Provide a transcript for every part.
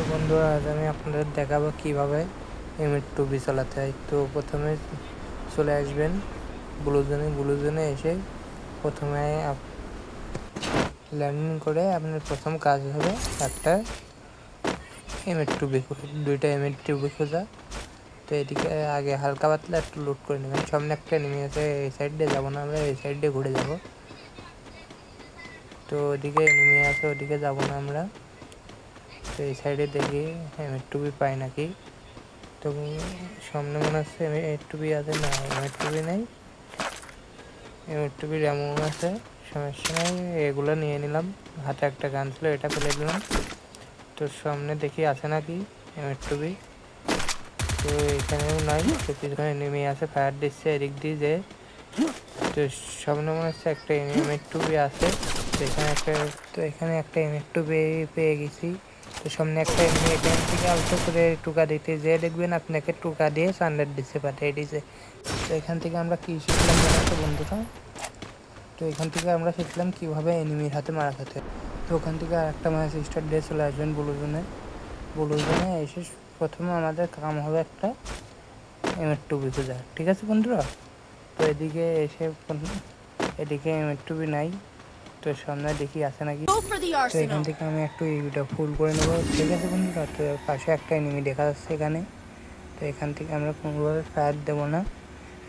তো বন্ধুরা, আজ আমি আপনাদের দেখাবো কীভাবে এমএড টুবি চালাতে হয়। তো প্রথমে চলে আসবেন ব্লুজনে ব্লুজনে এসে প্রথমে ল্যান্ডিং করে আপনার প্রথম কাজ হবে একটা এমএড টুবি দুইটা এমএড টুবি খোঁজা। তো এদিকে আগে হালকা পাতলা একটু লোড করে নেবেন। সামনে একটা নেমে আছে, এই সাইড দিয়ে যাব না আমরা, এই সাইড দিয়ে ঘুরে যাব। তো ওদিকে নেমে আছে, ওদিকে যাব না আমরা। তো এই সাইডে দেখি এমএড টুবি পাই নাকি? তো সামনে মনে হচ্ছে এমএড টুবি আছে, না এমএড টুবি নেই। এমএড টুবি এমন আছে সমস্যা নেই, এগুলো নিয়ে নিলাম। হাতে একটা গান ছিল, এটা ফেলে দিলাম। তো সামনে দেখি আছে নাকি এমএড টুবি তো এখানেও নাই তো পিছনে নেমে আছে ফায়ার দিচ্ছে এদিক দিয়ে যে। তো সামনে মনে হচ্ছে একটা এম এমএড টুবি আছে। তো এখানে একটা, তো এখানে একটা এমএড টুবি পেয়ে গেছি। তো সামনে একটা এমনি এখান থেকে আলতো করে টুকা দিতে যে দেখবেন আপনাকে টুকা দিয়ে সানডার দিচ্ছে পাঠিয়ে দিছে। তো এখান থেকে আমরা কী শিখলাম জানো তো বন্ধুরা? তো এখান থেকে আমরা শিখলাম কীভাবে এনিমির হাতে মারা খেতে তো ওখান থেকে আর একটা ম্যাচ স্টার্ট দিয়ে চলে আসবেন ব্লুজনে। ব্লুজনে এসে প্রথমে আমাদের কাম হবে একটা এম এমএর টুবি খোঁজা ঠিক আছে বন্ধুরা? তো এদিকে এসে এদিকে এম এমএর টুবি নাই। তো সামনে দেখি আছে নাকি। তো এখান. থেকে আমি একটু ইভিটা ফুল করে নেব। ঠিক আছে বন্ধুরা? তো পাশে একটা এনিমি দেখা যাচ্ছে এখানে। তো এখান থেকে আমরা কোনোভাবে ফায়ার দেবো না।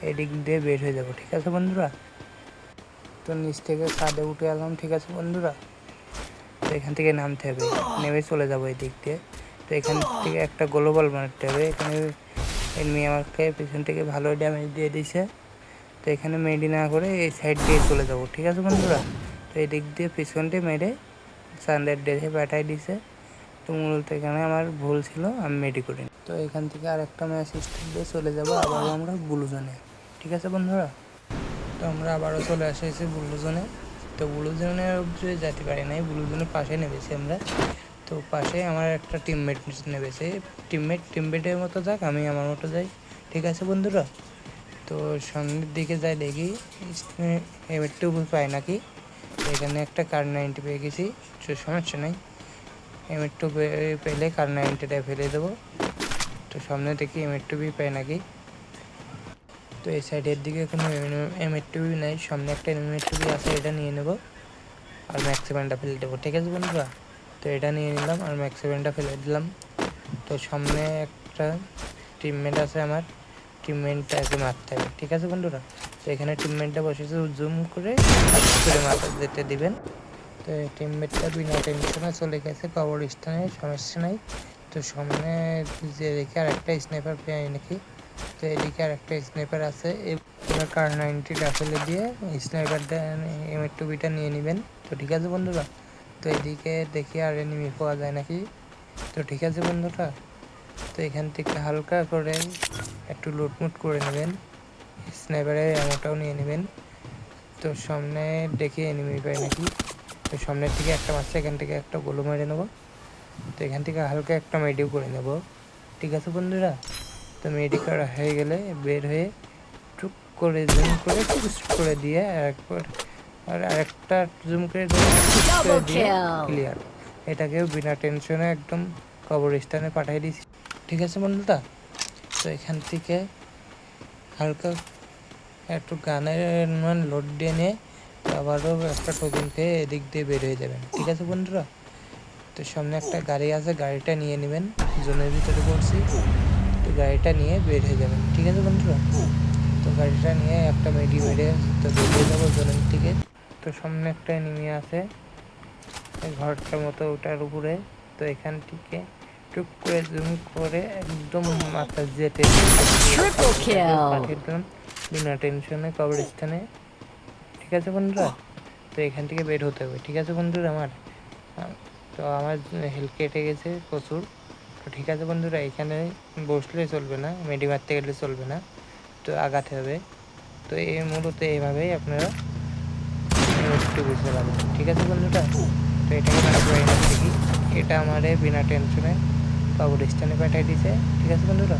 এদিক দিয়ে বের হয়ে যাব ঠিক আছে বন্ধুরা? তো নিচ থেকে ছাদে উঠে এলাম ঠিক আছে বন্ধুরা? তো এখান থেকে নামতে হবে। নেমে চলে যাব এই দিক দিয়ে। তো এখান থেকে একটা গ্লোবাল বানাতে হবে। এখানে এনিমি আমাকে পিছন থেকে ভালো ড্যামেজ দিয়ে দিছে তো এখানে মেডি না করে এই সাইড দিয়ে চলে যাব ঠিক আছে বন্ধুরা? তো এই দিক দিয়ে পিছনটি মেরে সানডের ডেকে পাঠাই দিছে তো মূলত এখানে আমার ভুল ছিল আমি মেডি করি তো এখান থেকে আর একটা ম্যাচ স্টার্ট দিয়ে চলে যাব আবারও আমরা ব্লু জোনে ঠিক আছে বন্ধুরা তো আমরা আবারও চলে আসেছি ব্লু জোনে তো ব্লু অবধি যেতে পারি নাই ব্লু জোনের পাশে নেমেছি আমরা তো পাশে আমার একটা টিমমেট নেমেছে টিমমেট টিমমেটের মতো যাক আমি আমার মতো যাই ঠিক আছে বন্ধুরা তো সামনের দিকে যাই দেখি একটু পাই নাকি এখানে একটা কার নাইনটি পেয়ে গেছি তো সমস্যা নেই। এম একটু পেলে কার নাইনটিটা ফেলে দেবো। তো সামনে দেখি এম একটু বি পাই নাকি? তো এই সাইডের দিকে কোনো এম একটু বি নাই, সামনে একটা এম একটু বি আছে, এটা নিয়ে নেব। আর ম্যাক্সিমামটা ফেলে দেবো, ঠিক আছে বন্ধুরা? তো এটা নিয়ে নিলাম, আর ম্যাক্সিমামটা ফেলে দিলাম। তো সামনে একটা টিমমেট আছে আমার টিমমেটটাকে মারতে হবে, ঠিক আছে বন্ধুরা? তো এখানে টিমমেটটা বসেছে জুম করে করে মাথা যেতে দিবেন। তো টিমমেটটা বিনা টেনশনে চলে গেছে কবর কবরস্থানে, সমস্যা নাই। তো সামনে যে দেখে আর একটা স্নাইপার পেয়ে নাকি? তো এদিকে আর একটা স্নাইপার আছে এবার কার নাইনটি ফেলে দিয়ে স্নাইপারটা এম টুবিটা নিয়ে নেবেন। তো ঠিক আছে বন্ধুরা, তো এদিকে দেখি আর এনিমি পাওয়া যায় নাকি? তো ঠিক আছে বন্ধুরা, তো এখান থেকে হালকা করে একটু লুটমুট করে নেবেন। স্নাইপারের অ্যামোটাও নিয়ে নেবেন। তো সামনে দেখি এনিমি পাই নাকি। তো সামনের থেকে একটা মারছে এখান থেকে একটা গোলো মেরে নেব। তো এখান থেকে হালকা একটা মেডিও করে নেব। ঠিক আছে বন্ধুরা? তো মেডি করা হয়ে গেলে বের হয়ে টুক করে জুম করে টুক করে দিয়ে একবার আর আরেকটা জুম করে দিয়ে দিয়ে ক্লিয়ার এটাকেও বিনা টেনশনে একদম কবরস্থানে পাঠিয়ে দিয়েছি। ঠিক আছে বন্ধুরা? তো এখান থেকে হালকা একটু গানের মানে লোড দিয়ে নিয়ে আবারও একটা টোকেন খেয়ে এদিক দিয়ে বের হয়ে যাবেন। ঠিক আছে বন্ধুরা? তো সামনে একটা গাড়ি আছে, গাড়িটা নিয়ে নেবেন। জোনের ভিতরে পড়ছি। তো গাড়িটা নিয়ে বের হয়ে যাবেন। ঠিক আছে বন্ধুরা? তো গাড়িটা নিয়ে একটা মেডি মেরে তো বেরিয়ে যাব জোনের থেকে তো সামনে একটা নেমে আছে। ঘরটার মতো ওটার উপরে। তো এখান থেকে টুক করে জুম করে একদম মাথা যেতে পাঠিয়ে বিনা টেনশনে কবরস্থানে। ঠিক আছে বন্ধুরা? তো এখান থেকে বের হতে হবে ঠিক আছে বন্ধুরা আমার? তো আমার হেলথ কেটে গেছে প্রচুর। তো ঠিক আছে বন্ধুরা এখানে বসলে চলবে না মেডি মারতে গেলে চলবে না তো আগাতে হবে। তো এই মূলত এইভাবেই আপনারা একটু বুঝতে পারবেন ঠিক আছে বন্ধুরা? তো এটাকে দেখি এটা আমারে বিনা টেনশনে কবরস্থানে পাঠিয়ে দিছে ঠিক আছে বন্ধুরা?